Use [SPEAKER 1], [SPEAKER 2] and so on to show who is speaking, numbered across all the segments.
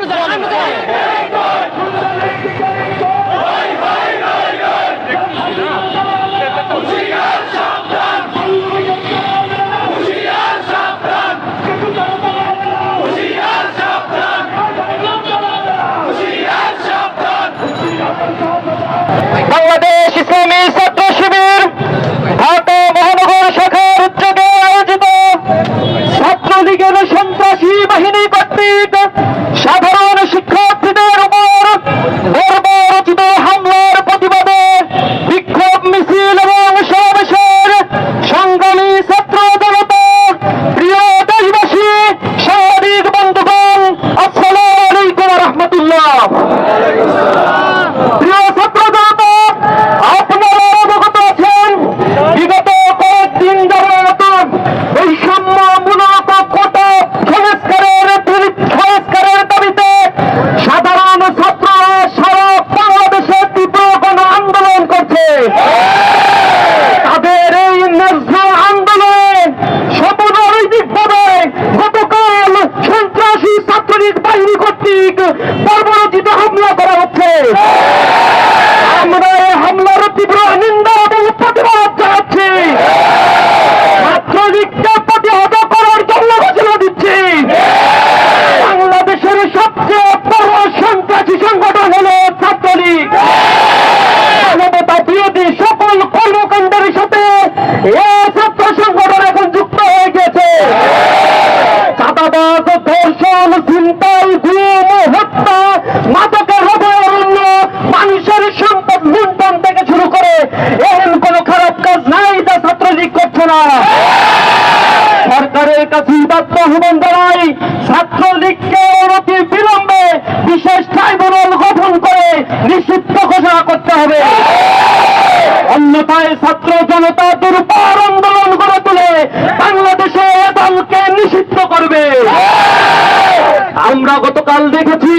[SPEAKER 1] আপনাদের কর্তৃক বাহিনী কর্তৃক বর্বরচিত হামলা করা হচ্ছে। জনতা দুর্বার আন্দোলন গড়ে তুলে বাংলাদেশে দলকে নিষিদ্ধ করবে। আমরা গতকাল দেখেছি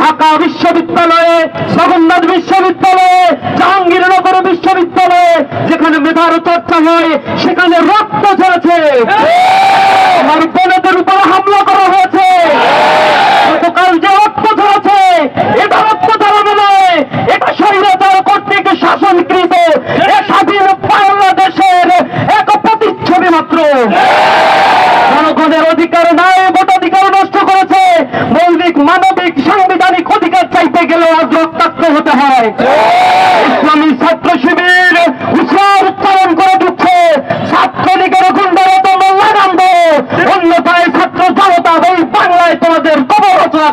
[SPEAKER 1] ঢাকা বিশ্ববিদ্যালয়ে, জগন্নাথ বিশ্ববিদ্যালয়ে, জাহাঙ্গীরনগর বিশ্ববিদ্যালয়ে যেখানে মেধার চর্চা হয়, সেখানে রক্ত ঝরেছে। আমার বোনেদের উপরে হামলা করা হয়েছে।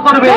[SPEAKER 1] করবে।